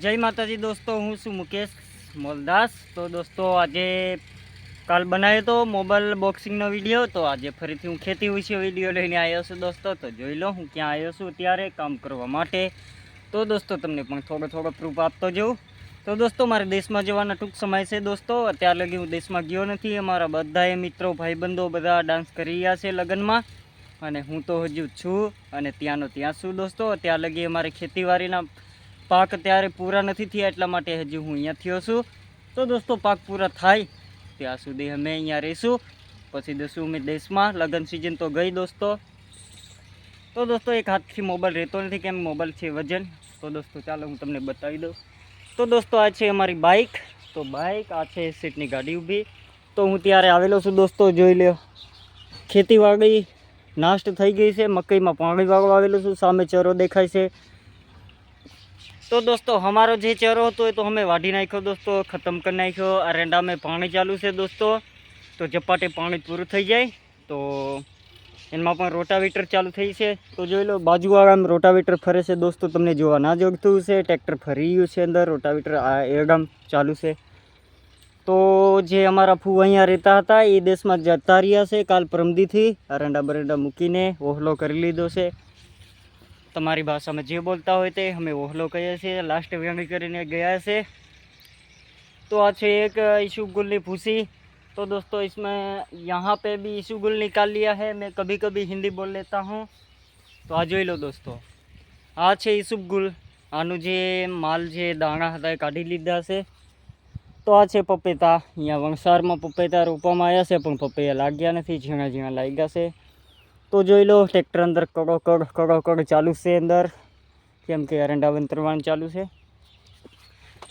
જય માતાજી દોસ્તો, હું છું મુકેશ મોલદાસ. તો દોસ્તો, આજે કાલ બનાવ્યો તો મોબાઈલ બોક્સિંગનો વીડિયો, તો આજે ફરીથી હું ખેતી વિશે વીડિયો લઈને આવ્યો છું દોસ્તો. તો જોઈ લો, હું ક્યાં આવ્યો છું ત્યારે કામ કરવા માટે. તો દોસ્તો, તમને પણ થોડો થોડો પ્રૂફ આપતો જઉં. તો દોસ્તો, મારે દેશમાં જવાના ટૂંક સમય છે દોસ્તો. અત્યાર લગી હું દેશમાં ગયો નથી. અમારા બધાએ મિત્રો, ભાઈબંધો બધા ડાન્સ કરી રહ્યા છે લગ્નમાં. અને હું તો હજુ છું અને ત્યાંનો ત્યાં છું દોસ્તો. અત્યાર લગી અમારે ખેતીવાડીના પાક ત્યારે પૂરા નથી થયા એટલા માટે હજી હું અહીંયા થયો છું. તો દોસ્તો, પાક પૂરા થાય, ત્યાં સુધી અમે અહીંયા રહીશું. પછી દસું અમે દેશમાં. લગ્ન સિઝન તો ગઈ દોસ્તો. તો દોસ્તો, એક હાથથી મોબાઈલ રહેતો નથી કેમ? મોબાઈલ છે વજન. તો દોસ્તો, ચાલો હું તમને બતાવી દઉં. તો દોસ્તો, આ છે અમારી બાઇક તો બાઇક આ છે સીટની ગાડી ઊભી. તો હું ત્યારે આવેલો છું દોસ્તો, જોઈ લ્યો. ખેતીવાડી નાસ્ટ થઈ ગઈ છે. મકઈમાં પાણી વાળવા આવેલું છું. સામે ચરો દેખાય છે. તો દોસ્તો, અમારો જે ચહેરો હતો એ તો અમે વાઢી નાખ્યો દોસ્તો, ખતમ કરી નાખ્યો. આ રેંડામાં પાણી ચાલુ છે દોસ્તો. તો ઝપાટે પાણી પૂરું થઈ જાય. તો એમાં પણ રોટાવેટર ચાલુ થઈ છે. તો જોઈ લો, બાજુવાળામાં રોટાવેટર ફરે છે દોસ્તો. તમને જોવા ના જોગતું છે ટ્રેક્ટર ફરી ગયું છે અંદર. રોટાવેટર આ એરગામ ચાલુ છે. તો જે અમારા ફૂ અહીંયા રહેતા હતા, એ દેશમાં જતા રહ્યા છે. કાલ પરમદીથી અરંડા બરંડા મૂકીને ઓહલો કરી લીધો છે. તમારી ભાષામાં જે બોલતા હોય તે અમે વહોલો કહીએ છીએ લાસ્ટ વેણી કરીને ગયા છે तो आज एक ईशुगुल ने भूसी तो दोस्तों इसमें यहाँ पे भी ईशुगुल निकाल लिया है मैं कभी कभी हिंदी बोल लेता हूँ તો આ જોઈ લો દોસ્તો આ છે ઈસુબગુલ આનું જે માલ જે દાણા હતા એ કાઢી લીધા છે તો આ છે પપેતા અહીંયા વણસારમાં પપેતા રોપવામાં આવ્યા છે પણ પપૈયા લાગ્યા નથી ઝીણા ઝીણા લાગ્યા છે તો જોઈ લો, ટ્રેક્ટર અંદર કડો કડ કડો કડ ચાલુ છે અંદર. કેમ કે એરંડા વંતરવાનું ચાલુ છે.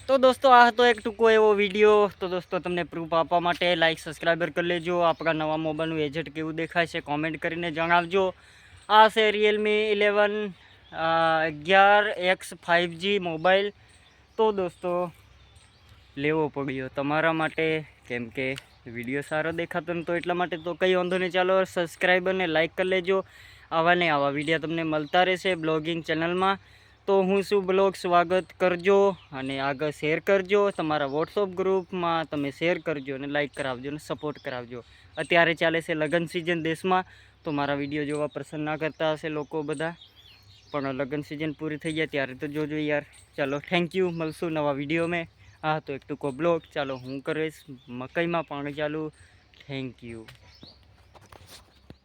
તો દોસ્તો, આ હતો એક ટૂંકો એવો વીડિયો. તો દોસ્તો, તમને પ્રૂફ આપવા માટે લાઈક સબસ્ક્રાઈબર કરી લેજો. આપણા નવા મોબાઈલનું એજેટ કેવું દેખાય છે કોમેન્ટ કરીને જણાવજો. આ છે રિયલમી ઇલેવન અગિયાર એક્સ ફાઇવ જી મોબાઈલ તો દોસ્તો, લેવો પડ્યો તમારા માટે. કેમ કે વીડિયો સારો દેખાતો તો એટલા માટે તો કંઈ વાંધો નહીં. ચાલો સબસ્ક્રાઈબ અને લાઈક કરી લેજો. આવા ને આવા વીડિયો તમને મળતા રહેશે બ્લોગિંગ ચેનલમાં. તો હું શું બ્લોગ, સ્વાગત કરજો અને આગળ શેર કરજો. તમારા વોટ્સઅપ ગ્રુપમાં તમે શેર કરજો અને લાઈક કરાવજો અને સપોર્ટ કરાવજો. અત્યારે ચાલે છે લગ્ન સિઝન દેશમાં. તો મારા વીડિયો જોવા પસંદ ના કરતા હશે લોકો બધા. પણ લગ્ન સિઝન પૂરી થઈ જાય ત્યારે તો જોજો યાર. ચાલો થેન્ક યુ મળશું નવા વીડિયો મેં આ તો એક ટૂંકો બ્લોગ. ચાલો હું કરીશ. મકાઈમાં પાણી ચાલુ. Thank you